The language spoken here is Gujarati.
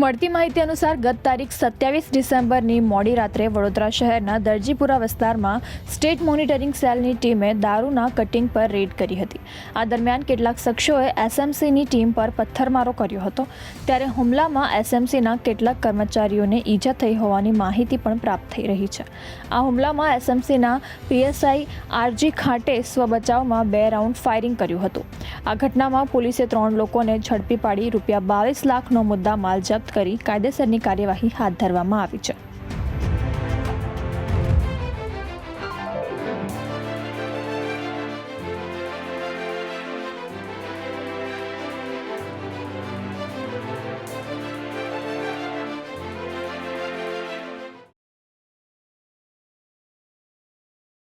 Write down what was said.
મળતી માહિતી અનુસાર ગત તારીખ સત્યાવીસ ડિસેમ્બરની મોડી રાત્રે વડોદરા શહેરના દરજીપુરા વિસ્તારમાં સ્ટેટ મોનિટરિંગ સેલની ટીમે દારૂના કટિંગ પર રેડ કરી હતી. આ દરમિયાન કેટલાક શખ્સોએ એસએમસીની ટીમ પર પથ્થરમારો કર્યો હતો. ત્યારે હુમલામાં એસએમસીના કેટલાક કર્મચારીઓને ઈજા થઈ હોવાની માહિતી પણ પ્રાપ્ત થઈ રહી છે. આ હુમલામાં એસએમસીના પીએસઆઈ આરજી ખાટે સ્વબચાવમાં બે રાઉન્ડ ફાયરિંગ કર્યું હતું. આ ઘટનામાં પોલીસે ત્રણ લોકોને ઝડપી પાડી રૂપિયા બાવીસ લાખનો મુદ્દા માલ જપ્ત કરી કાયદેસરની કાર્યવાહી હાથ ધરવામાં આવી છે.